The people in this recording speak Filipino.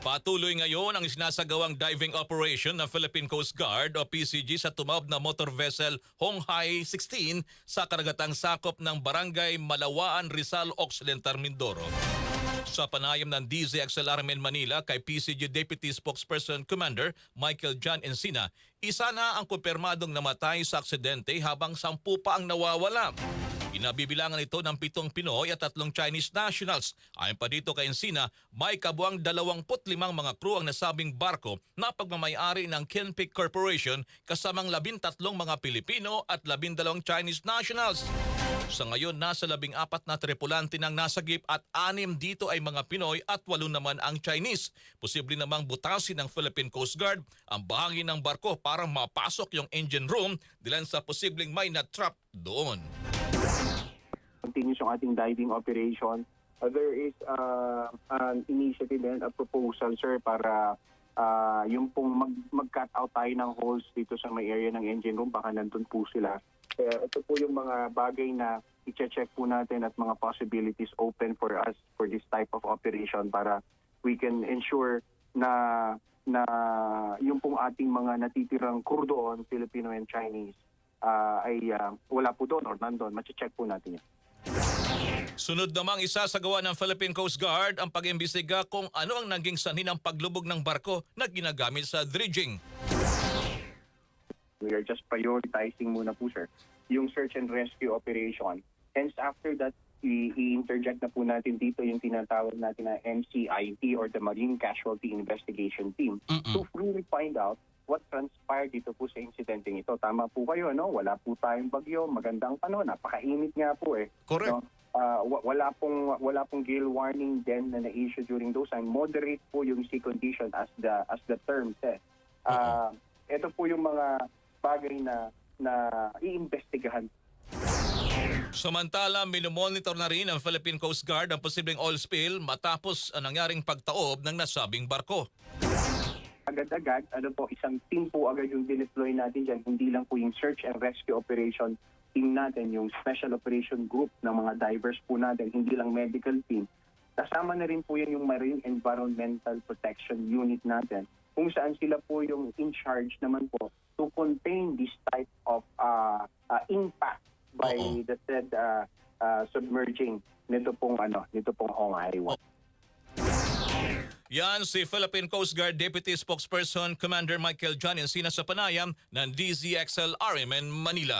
Patuloy ngayon ang sinasagawang diving operation ng Philippine Coast Guard o PCG sa tumawag na motor vessel Honghai 16 sa karagatang sakop ng Barangay Malawaan, Rizal Occidental, Mindoro. Sa panayam ng DZXL Armen Manila kay PCG Deputy Spokesperson Commander Michael John Encina, isa na ang kumpirmadong namatay sa aksidente habang sampu pa ang nawawala. Inabibilangan ito ng pitong Pinoy at tatlong Chinese nationals. Ayon pa dito kay Encina, may kabuang 25 mga crew ang nasabing barko na pagmamayari ng Kenpick Corporation kasamang 13 mga Pilipino at 12 Chinese nationals. Sa ngayon, nasa 14 na tripulante ng nasagip at anim dito ay mga Pinoy at walo naman ang Chinese. Posible namang butasin ng Philippine Coast Guard ang bahagi ng barko para mapasok yung engine room dilan sa posibleng may na-trap doon. Continues yung ating diving operation. Uh, there is uh, an initiative and a proposal, sir, para uh, yung pong mag, mag-cut out tayo ng holes dito sa may area ng engine room, baka nandun po sila. Kaya ito po yung mga bagay na i-check po natin at mga possibilities open for us for this type of operation para we can ensure na na yung pong ating mga natitirang crew doon, Filipino and Chinese, ah, ay ah, wala po doon or nandun. Mache-check po natin yan. Sunod namang isasagawa ng Philippine Coast Guard ang pag-imbestiga kung ano ang naging sanhi ng paglubog ng barko na ginagamit sa dredging. We are just prioritizing muna po, sir, yung search and rescue operation. Hence, after that, i-interject na po natin dito yung tinatawag natin na MCIT or the Marine Casualty Investigation Team to really find out what transpired dito po sa insidenteng ito. Tama po kayo, no? Wala po tayong bagyo, magandang panahon, napakainit nga po eh. Correct. No? Ah, wa- wala pong wala pong gale warning din na na-issue during those time. Moderate po yung sea condition as the as the term says. Ah, ito po yung mga bagay na na iimbestigahan Samantala, minomonitor na rin ang Philippine Coast Guard ang posibleng oil spill matapos ang nangyaring pagtaob ng nasabing barko. Agad-agad, ano po, isang team po agad yung dineploy natin dyan. Hindi lang po yung search and rescue operation team natin, yung special operation group ng mga divers po natin, hindi lang medical team. Kasama na rin po yan yung Marine Environmental Protection Unit natin, kung saan sila po yung in charge naman po to contain this type of uh, uh, impact by Oo. the said uh, uh, submerging nito pong ano nito pong Honghai 1. Yan si Philippine Coast Guard Deputy Spokesperson Commander Michael John Encina sa panayam ng DZXL RMN Manila.